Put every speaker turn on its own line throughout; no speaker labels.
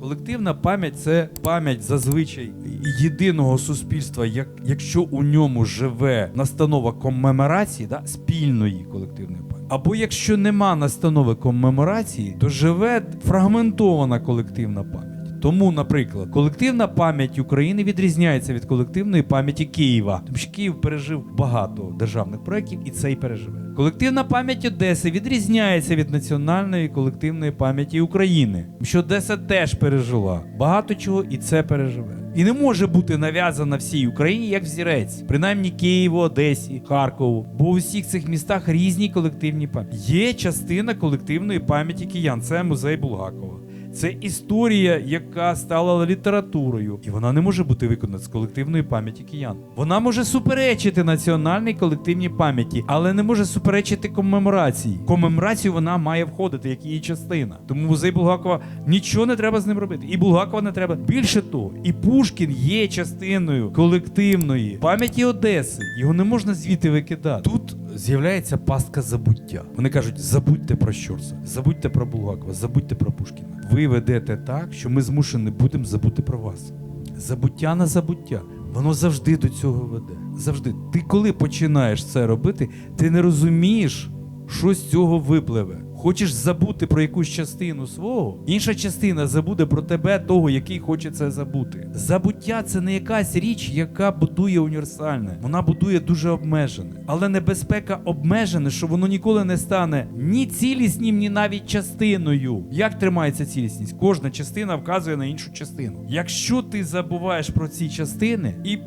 Колективна пам'ять це пам'ять зазвичай єдиного суспільства, як, якщо у ньому живе настанова комеморації, да, спільної колективної пам'яті. Або якщо нема настанови комеморації, то живе фрагментована колективна пам'ять. Тому, наприклад, колективна пам'ять України відрізняється від колективної пам'яті Києва, тому що Київ пережив багато державних проєктів і цей переживе. Колективна пам'ять Одеси відрізняється від національної колективної пам'яті України, тому що Одеса теж пережила багато чого, і це переживе. І не може бути нав'язана всій Україні як взірець, принаймні Києву, Одесі, Харкову. Бо у всіх цих містах різні колективні пам'яті. Є частина колективної пам'яті киян. Це музей Булгакова. Це історія, яка стала літературою, і вона не може бути виконана з колективної пам'яті киян. Вона може суперечити національній колективній пам'яті, але не може суперечити комеморації. Комеморацію вона має входити, як її частина. Тому музей Булгакова нічого не треба з ним робити. І Булгакова не треба. Більше того, і Пушкін є частиною колективної пам'яті Одеси. Його не можна звідти викидати. Тут з'являється пастка забуття. Вони кажуть: забудьте про Щорса, забудьте про Булгакова, забудьте про Пушкіна. Ви ведете так, що ми змушені будемо забути про вас. Забуття на забуття. Воно завжди до цього веде. Завжди. Ти коли починаєш це робити, ти не розумієш, що з цього випливе. Хочеш забути про якусь частину свого, інша частина забуде про тебе, того, який хоче це забути. Забуття це не якась річ, яка будує універсальне. Вона будує дуже обмежене. Але небезпека обмежене, що воно ніколи не стане ні ціліснім, ні навіть частиною. Як тримається цілісність? Кожна частина вказує на іншу частину. Якщо ти забуваєш про ці частини, і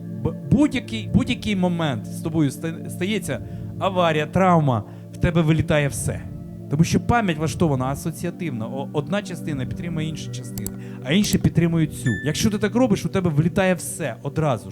будь-який, будь-який момент з тобою стається аварія, травма, в тебе вилітає все. Тому що пам'ять влаштована асоціативно. Одна частина підтримує іншу частину, а інші підтримують цю. Якщо ти так робиш, у тебе влітає все одразу ж.